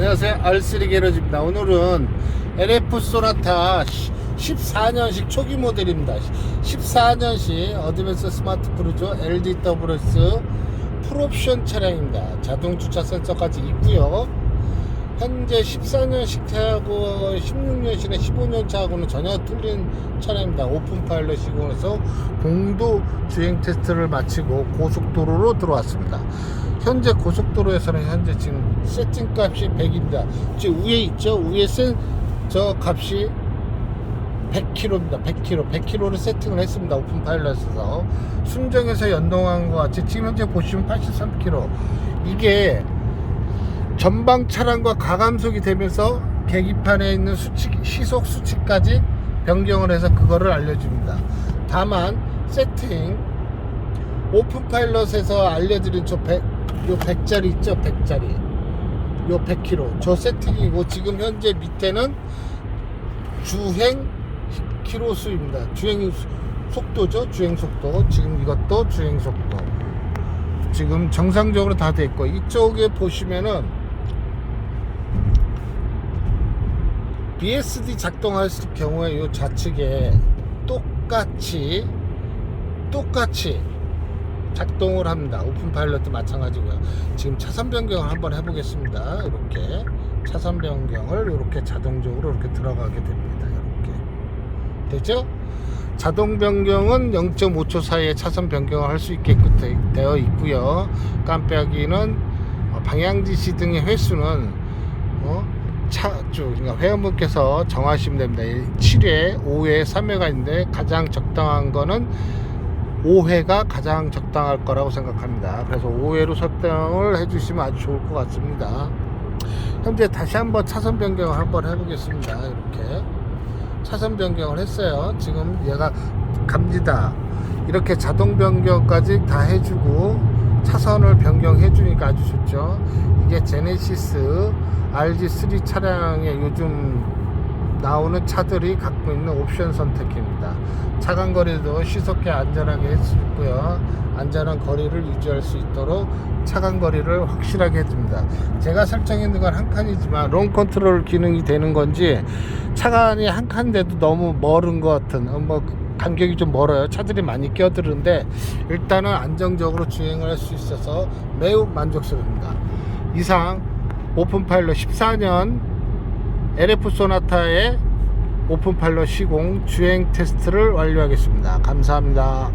안녕하세요. R3 게러지입니다. 오늘은 LF 소나타 14년식 초기 모델입니다. 14년식 어드밴스 스마트 크루저 LDWS 풀옵션 차량입니다. 자동 주차 센서까지 있고요 현재 14년식 차하고 16년식이나 15년 차하고는 전혀 틀린 차량입니다 오픈 파일럿 시공해서 공도 주행 테스트를 마치고 고속도로로 들어왔습니다 현재 고속도로에서는 현재 지금 세팅 값이 100입니다. 지금 위에 있죠? 위에 센, 저 값이 100km입니다. 100km. 100km를 세팅을 했습니다. 오픈 파일럿에서. 순정에서 연동한 것 같이 지금 현재 보시면 83km. 이게 전방 차량과 가감속이 되면서 계기판에 있는 수치, 시속 수치까지 변경을 해서 그거를 알려줍니다. 다만 세팅 오픈 파일럿에서 알려드린 저 100, 요 100짜리 있죠? 100짜리. 요 100km. 저 세팅이고 지금 현재 밑에는 주행 키로 수입니다. 주행 속도죠? 주행 속도. 지금 이것도 주행 속도. 지금 정상적으로 다돼 있고 이쪽에 보시면은 BSD 작동할 경우에 요 좌측에 똑같이 똑같이 작동을 합니다. 오픈 파일럿도 마찬가지고요. 지금 차선 변경을 한번 해보겠습니다. 이렇게 차선 변경을 이렇게 자동적으로 이렇게 들어가게 됩니다. 이렇게 되죠? 자동 변경은 0.5초 사이에 차선 변경을 할 수 있게끔 되- 되어 있고요. 깜빡이는 어, 방향 지시 등의 횟수는 어, 차 주 그러니까 회원분께서 정하시면 됩니다. 7회, 5회, 3회가 있는데 가장 적당한 거는 5회가 가장 적당할 거라고 생각합니다. 그래서 5회로 설정을 해주시면 아주 좋을 것 같습니다. 현재 다시 한번 차선 변경을 한번 해보겠습니다. 이렇게 차선 변경을 했어요. 지금 얘가 갑니다. 이렇게 자동 변경까지 다 해주고 차선을 변경해 주니까 아주 좋죠. 이게 제네시스 RG3 차량의 요즘 나오는 차들이 갖고 있는 옵션 선택입니다. 차간 거리도 시속게 안전하게 할수 있고요. 안전한 거리를 유지할 수 있도록 차간 거리를 확실하게 해줍니다. 제가 설정해 있는 건한 칸이지만 롱 컨트롤 기능이 되는 건지 차간이 한 칸인데도 너무 멀은 것 같은 어, 뭐 간격이 좀 멀어요. 차들이 많이 끼어드는데 일단은 안정적으로 주행을 할 수 있어서 매우 만족스럽습니다. 이상 오픈 파일럿 14년 LF 소나타의 오픈 파일럿 시공 주행 테스트를 완료하겠습니다. 감사합니다.